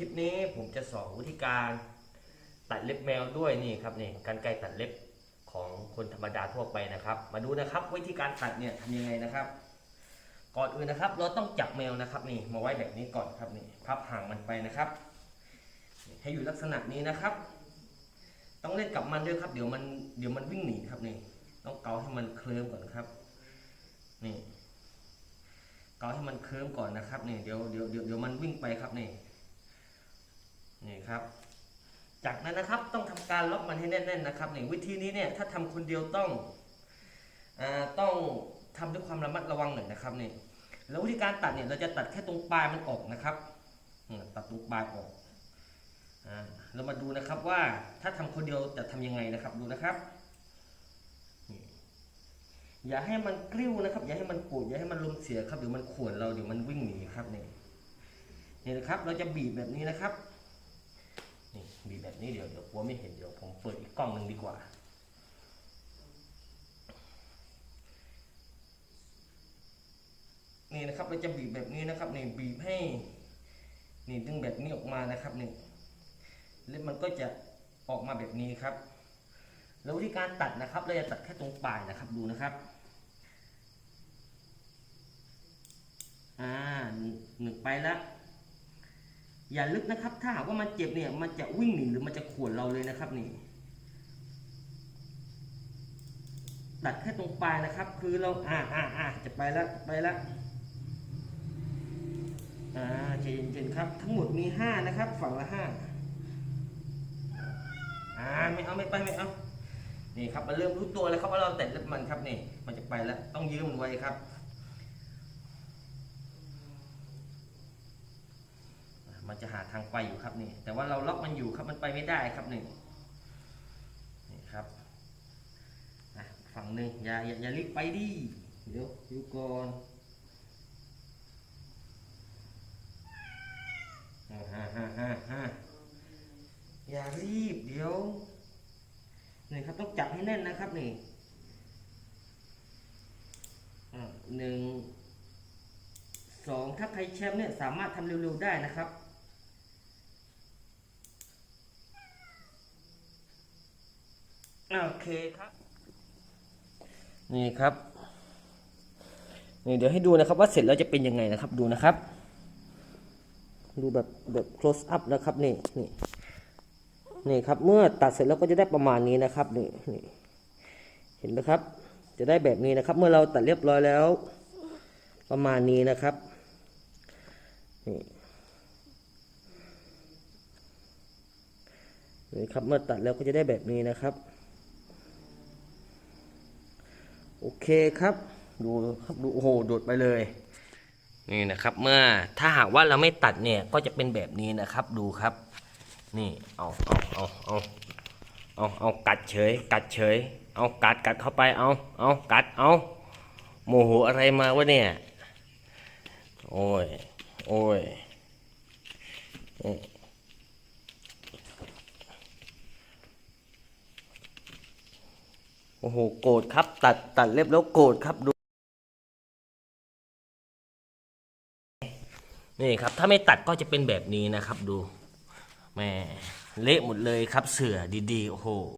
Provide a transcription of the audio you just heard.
คลิปนี้ผมจะสอนวิธีการตัดเล็บแมวด้วยนี่ครับนี่กันไกรตัดเล็บของคนธรรมดาทั่วไปนะครับ มาดูนะครับวิธีการตัดเนี่ยทำยังไงนะครับ ก่อนอื่นนะครับ เราต้องจับแมวนะครับนี่มาไว้แบบนี้ก่อนครับนี่พับห่างมันไปนะครับให้อยู่ลักษณะนี้นะครับ ต้องเล่นกับมันด้วยครับ เดี๋ยวมันเดี๋ยวมันวิ่งหนีครับนี่ต้องเกาให้มันเคลิ้มก่อนครับนี่เกาให้มันเคลิ้มก่อนนะครับนี่เดี๋ยวเดี๋ยวเดี๋ยวเดี๋ยวมันวิ่งไปครับนี่ นี่ครับ จากนั้นนะครับต้องทำการล็อกมันให้แน่นๆนะครับนี่วิธีนี้เนี่ยถ้าทำคนเดียวต้องอต้องทำด้วยความระมัดระวังหน่อยนะครับนี่แล้ววิธีการตัดเนี่ยเราจะตัดแค่ตรงปลายมันออกนะครับตัดตรงปลายออกเรามาดูนะครับว่าถ้าทำคนเดียวจะทำยังไงนะครับดูนะครับอย่าให้มันกลิ้วนะครับ อย่าให้มันปูดอย่าให้มันลมเสียครับเดี๋ยวมันข่วนเราเดี๋ยวมันวิ่งหนีครับนี่นี่นะครับ เราจะบีบแบบนี้นะครับ นี่บีแบบนี้เดี๋ยวเดี๋ยวกลัวไม่เห็นเดี๋ยวผมเปิดอีกกล้องหนึ่งดีกว่า นี่นะครับเราจะบีบแบบนี้นะครับนี่บีบให้ นี่ดึงแบบนี้ออกมานะครับนี่เล็บมันก็จะออกมาแบบนี้ครับ แล้ววิธีการตัดนะครับ เราจะตัดแค่ตรงปลายนะครับดูนะครับอ่าหนึ่งไปแล้ว อย่าลึกนะครับ ถ้าหากว่ามันเจ็บเนี่ย มันจะวิ่งหนีหรือมันจะข่วนเราเลยนะครับนี่ตัดแค่ตรงปลายนะครับ คือเราอ่าอ่าอ่าจะไปแล้วไปแล้วอ่าใจเย็นครับ ทั้งหมดมีห้านะครับ ฝั่งละห้าอ่าไม่เอาไม่ไปไม่เอานี่ครับมันเริ่มรู้ตัวแล้วครับว่าเราแตะเล็บมันครับนี่มันจะไปแล้วต้องยืมมันไว้ครับ มันจะหาทางไปอยู่ครับนี่ แต่ว่าเราล็อกมันอยู่ครับมันไปไม่ได้ครับหนี่งนี่ครับฝั่งหนึ่งอย่าอย่าอย่ารีบไปดิเดี๋ยวอยู่ก่อนฮ่าฮ่าฮ่าฮ่าอย่ารีบเดี๋ยวนี่ครับต้องจับให้แน่นนะครับนี่หนึ่งสองถ้าใครแชมป์เนี่ยสามารถทำเร็วๆได้นะครับ โอเคครับ นี่ครับนี่เดี๋ยวให้ดูนะครับว่าเสร็จแล้วจะเป็นยังไงนะครับ ดูนะครับ ดูแบบแบบ close up นะครับนี่นี่นี่ครับ เมื่อตัดเสร็จแล้วก็จะได้ประมาณนี้นะครับนี่นี่เห็นไหมครับ จะได้แบบนี้นะครับ เมื่อเราตัดเรียบร้อยแล้ว ประมาณนี้นะครับนี่นี่ครับเมื่อตัดแล้วก็จะได้แบบนี้นะครับ โอเคครับ ดูครับดูโอ้โหโดดไปเลยนี่นะครับ เมื่อถ้าหากว่าเราไม่ตัดเนี่ยก็จะเป็นแบบนี้นะครับดูครับ นี่เอาเอาเอาเอาเอาเอากัดเฉย กัดเฉย เอากัดกัดเข้าไปเอาเอากัดเอาโมโหอะไรมาวะเนี่ย โอ้ย โอ้ย โอ้โห โกรธครับ ตัดตัดเล็บแล้วโกรธครับดู นี่ครับ ถ้าไม่ตัดก็จะเป็นแบบนี้นะครับดูแหม่เละหมดเลยครับเสือดีๆ โอ้โห